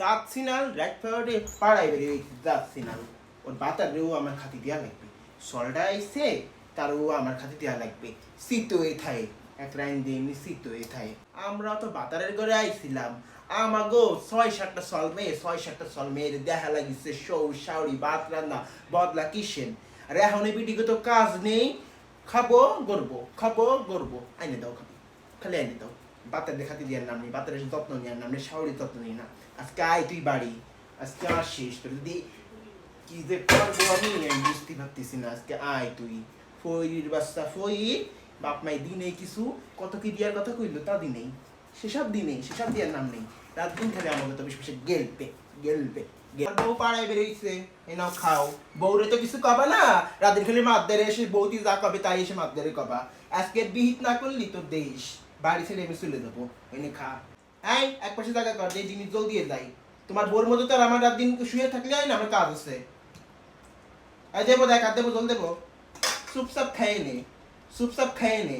যাচ্ছি না রাইট ফরওয়ার্ডে পাড়াই বেরিয়ে যাচ্ছি না ওর বাতারেও আমার খাতি দেওয়া লাগবে। সলটা এসে তারও আমার খাতি দেওয়া লাগবে। শীত এ থাই এক লাইন দিয়ে এমনি শীত এ থাই আমরা তো বাতারের ঘরে আইছিলাম। আমাগো ছয় সাতটা সল মেয়ে, ছয় সাতটা সল মেয়ের দেখা লাগিছে, সৌ, শাউরি, ভাত রান্না, বদলা কিসেন আর এখন বিটিকে তো কাজ নেই। খাব, গরবো খাব, গরবো। আইনে দাও খাবি। খালি আইনে দাও। বাতার দেখাতে দেওয়ার নাম নেই, বাতারের যত্ন নেওয়ার নাম নেই শাউরির যত্ন নেই না। আজকে আয় তুই বাড়ি, আজকে আসিস, তোর যদি কি যে করব আমি বুঝতে পারতেছি না, আজকে আয় তুই। ফইর বাস্তা ফইর, বাপ মাই দিনে কিছু কত কি দিয়ার কথা কইলো তা দিনেই। সেসব দিনেই, সেসব দিয়ার নাম নেই। রাত দিন খালি আমাকে তো বেশি বেশি গেলবে গেলবে। বউ পাড়ায় বেরোইছে এ নাও খাও। বউরে তো কিছু কবা না, রাতের খালি মাদ্দারে এসে বৌদি যা কবে তাই এসে মাদ্দারে কবা। আজকে বিহিত না করলি তোর দেশ। বাড়ি ছেড়ে আমি চলে যাব। এনে খা। এই, এক পাশে জায়গা কর, যে জিনিস জল দিয়ে যাই। তোমার বোর মতো তো আর আমার রাত দিন শুয়ে থাকলে হয় না, আমার কাজ আছে। এই দেবো, দেখ আর দেবো, জল দেবো। চুপচাপ খেয়ে নে, চুপচাপ খেয়ে নে।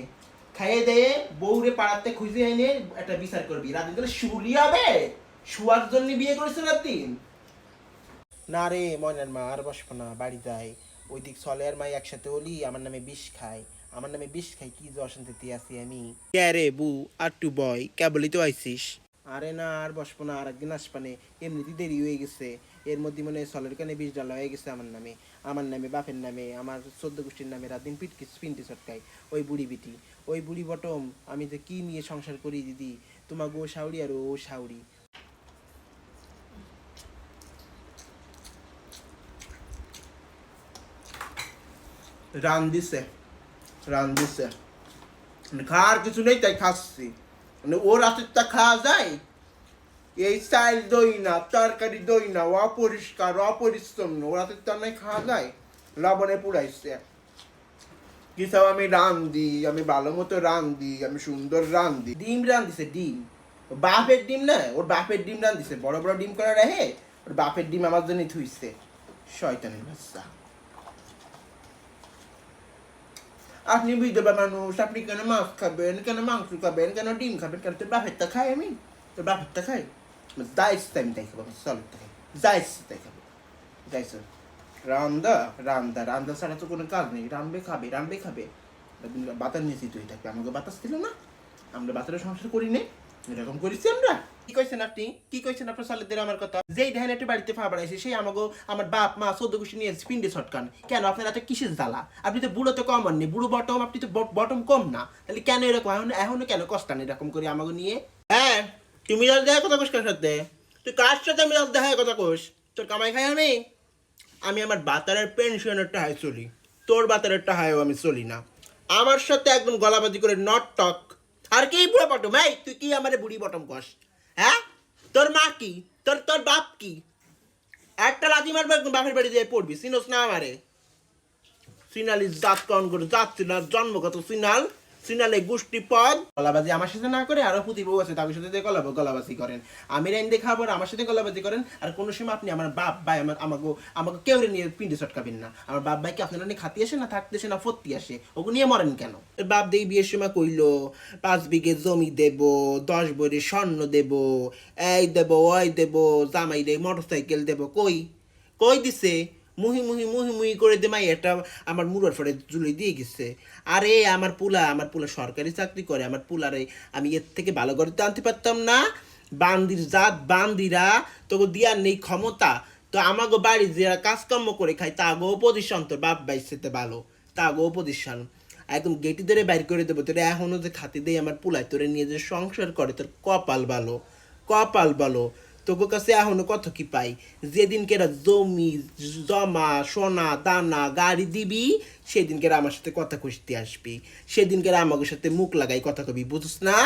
খাইয়ে দিয়ে বউরে পাড়াতে খুঁজে এনে একটা বিচার করবি। রাত দিন শুলি হবে। শুয়ার জন্য বিয়ে করেছে রাত দিন। না রে, ময়নার মা আর বসবো না, বাড়ি যাই। ওই দিক চলে আর মাই একসাথে হলি আমার নামে বিষ খায়। আমার নামে বিষ খাই কি যে অশান্তিতে আছি আমি? ক্যারে বু আর টু বয় কেবলই তো আইসিস আরে না আর বসবো না আর একদিন আসবানে এমনিতেই দেরি হয়ে গেছে। এর মধ্যে মনে হয় সলের কানে বিষ ডালা হয়ে গেছে আমার নামে। আমার নামে বাপের নামে আমার চোদ্দ গোষ্ঠীর নামে রাত দিন পিটকি পিন্টি চটকাই ওই বুড়ি বিটি ওই বুড়ি বটম আমি যে কি নিয়ে সংসার করি দিদি? তোমার গো শাউরি আর ও শাউরি রান দিছে। রান দিছে মানে খাওয়ার কিছু নেই, তাই খাচ্ছি। মানে ও রাতেরটা খাওয়া যায়? এই চাইল দই না, তরকারি দই না অপরিষ্কার অপরিশ্রম না ও রাতেরটা নাই, খাওয়া যায়? লবণে পুড়াইছে। কিসব আমি রান দিই আমি ভালো মতো রান দিই আমি সুন্দর রান দিই ডিম রান দিছে ডিম বাপের ডিম না, ওর বাপের ডিম রান দিছে বড় বড় ডিম করে রাখে, ওর বাপের ডিম আমার জন্য থুইছে। শয়তানের বাচ্চা। আপনি বিধবা মানুষ আপনি কেন মাছ খাবেন কেন মাংস খাবেন কেন ডিম খাবেন কেন তোর বাপেরটা খাই আমি তোর বাপেরটা খাই যা ইচ্ছে আমি তাই খাব চলো তাই যা ইচ্ছে তাই খাব যাইছ রান্দা রান্দা রান্দা ছাড়া তো কোনো কাজ নেই রানবে খাবে রানবে খাবে বাতার নিয়েছি তুই থাকবে আমাকে বাতাস দিল না আমরা বাতারের সংসার করি নে এরকম করেছি আমরা কি কইছেন আপনি? কি কইছেন আপনার সালেদের আমার কথা? যেই দেখেন একটু বাড়িতে ফা বাড়াইছে, সেই আমাকে আমার বাপ, মা চোদ্দ গোষ্ঠী নিয়ে পিন্ডে ছটকান। কেন? আপনার এত কিসের জ্বালা? আপনি তো বুড়ো তো কম হননি বুড়ো বটম, আপনি তো বটম কম না। তাহলে কেন এরকম? এখন, এখনও কেন কষ্টান এরকম করে আমাকে নিয়ে? হ্যাঁ তুমি যার দেখা কথা কোষ কার সাথে? তুই কার সাথে আমি দেখা কথা কোষ তোর কামাই খাই আমি? আমি আমার বাতারের পেনশনের টাহায় চলি। তোর বাতারের টাহায়ও আমি চলি না। আমার সাথে একদম গলাবাজি করে নট টক। আর কি বুড়ো বটম? এই, তুই কি আমার বুড়ি বটম কস? হ্যাঁ? তোর মা কি? তোর তোর বাপ কি? একটা লাথি মারবে, বাপের বাড়ি দিয়ে পড়বি। চিনোস না আমারে। সিনালি জাত কন করে জাত সিনাল জন্মগত সিনাল। সিনালে গোষ্ঠী পদ। গলাবাজি আমার সাথে না করে আরও বউ আছে তাদের সাথে গলা গলাবাজি করেন। আমি রাইন দেখাবো আমার সাথে গলাবাজি করেন, আর কোনো সময় আপনি আমার বাপ, ভাই, আমার আমাকে আমাকে কেউ নিয়ে পিন্ডে চটকাবেন না। আমার বাপ ভাইকে আপনারা নিয়ে খাতি আসে না, থাকতে না, ফত্তি আসে? ওগুলো নিয়ে মরেন কেন? বাপ দেই বিয়ের সময় কইলো, পাঁচ বিঘে জমি দেব, দশ বড়ি স্বর্ণ দেব, এই দেব, ওই দেব, জামাই দে মোটর সাইকেল দেব। কই? কই দিছে? মুহি মুহি মুহি মুহি করে দে মাই এটা আমার মুড়ার ফরে জুলে দিয়ে গেছে। আরে আমার পুলা আমার পুলা সরকারি চাকরি করে, আমার পুলারে আমি এর থেকে ভালো করে তো আনতে পারতাম না। বান্দির জাত, বান্দিরা, তোকে দিয়ার নেই ক্ষমতা। তো আমাগো বাড়ি যারা কাজকর্ম করে খায়, তাগো পজিশন তোর বাপ বাইসেতে ভালো। তাগো পজিশন একদম গেটি ধরে বাইর করে দেবো, তোরা এখনও যে খাতি দেই আমার পুলায়, তোরে নিয়ে যে সংসার করে, তোর কপাল ভালো কপাল ভালো। তোকে কাছে এখনও কত কি পাই? যেদিনকে এরা জমি, জমা, সোনা, দানা, গাড়ি দিবি, সেদিনকে আমার সাথে কথা খুঁজতে আসবি। সেদিনকে আমাদের সাথে মুখ লাগাই কথা কবি বুঝছ না?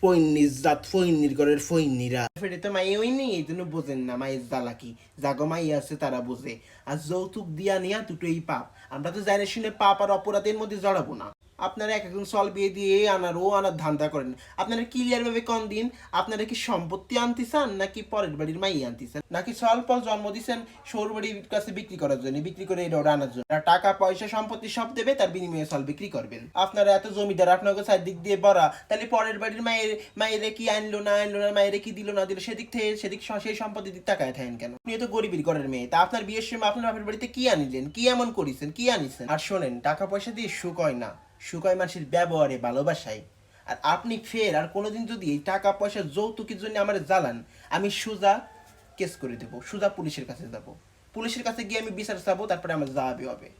ফৈনির জাত ফৈনির ঘরের ফৈনিরা ফেরে তো মাই ওই নেই এই জন্য বোঝেন না মায়ের জ্বালা কি। জাগো মাই আছে, তারা বোঝে। আর যৌতুক দিয়া নিয়া দুটোই পাপ। আমরা তো জানি শুনে পাপ আর অপরাধের মধ্যে জড়াবো না। আপনারা এক একজন সল বিয়ে দিয়ে আনার ও আনার ধান্দা করেন। আপনারা ক্লিয়ার ভাবে কন দিন আপনারা কি সম্পত্তি আনতে চান নাকি পরের বাড়ির মাই আনতে চান নাকি সল পল জন্ম দিচ্ছেন সৌর বাড়ির কাছে বিক্রি করার জন্য, বিক্রি করে এটা ওরা আনার জন্য? টাকা, পয়সা, সম্পত্তি সব দেবে তার বিনিময়ে সল বিক্রি করবেন। আপনারা এত জমিদার আপনাকে চারদিক দিয়ে বড়া? তাহলে পরের বাড়ির মায়ের, মায়েরে কি আনলো না আনলো না, মায়েরে কি দিল না দিল, সেদিক থেকে, সেদিক সেই সম্পত্তি দিক টাকায় থাকেন কেন? আপনি তো গরিবের ঘরের মেয়ে, তা আপনার বিয়ের সময় আপনার বাপের বাড়িতে কি আনিলেন? কি এমন করেছেন? কি আনিছেন? আর শোনেন, টাকা পয়সা দিয়ে সুখ হয় না। সুখ হয় মানুষের ব্যবহারে ভালোবাসায়। আর আপনি ফের আর কোনোদিন যদি এই টাকা, পয়সা, যৌতুকের জন্য আমার জ্বালান, আমি সুজা কেস করে দেবো, সুজা পুলিশের কাছে যাব। পুলিশের কাছে গিয়ে আমি বিচার চাবো, তারপরে আমার যাওয়াবে হবে।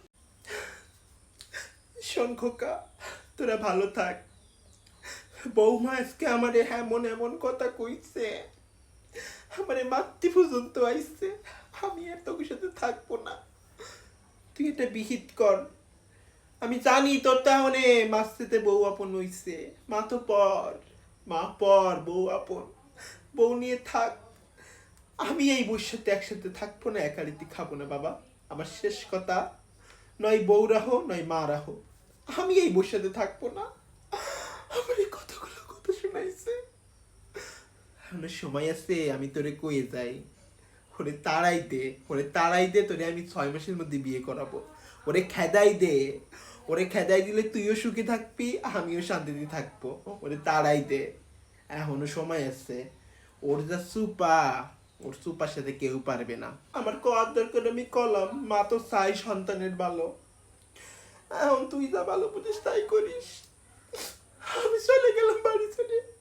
শোন খোকা, তোরা ভালো থাক। বৌমা আজকে আমারে এমন এমন কথা কইছে। আমার মাতৃ পর্যন্ত আইছে। আমি আর তোর সাথে থাকব না। তুই এটা বিহিত কর। আমি জানি তোর তাহলে মাসিতে বউ আপন হইছে। মা তো পর, মা পর বউ আপন। বউ নিয়ে থাক। আমি এই সাথে একসাথে থাকব না, একারিতে খাব না বাবা। আমার শেষ কথা, নয় বউ রাহো, নয় মা রাহো। আমি এই সাথে থাকব না। আমার এই কথাগুলো কথা শোনাইছে। এখনও সময় আছে, আমি তোরে কয়ে যাই। ওরে তাড়াই দে ওরে তাড়াই দে তোরে আমি ছয় মাসের মধ্যে বিয়ে করাবো। ওরে খেদাই দে। ওরে খেদাই দিলে তুইও সুখে থাকবি, আমিও শান্তিতে থাকব। ওরে তাড়াই দে। এখনও সময় আছে। ওর যা সুপা, ওর সুপার সাথে কেউ পারবে না। আমার কর দরকার আমি কলাম, মা তো চাই সন্তানের ভালো। এখন তুই যা ভালো বুঝিস তাই করিস। আমি চলে গেলাম বাড়ি চলে।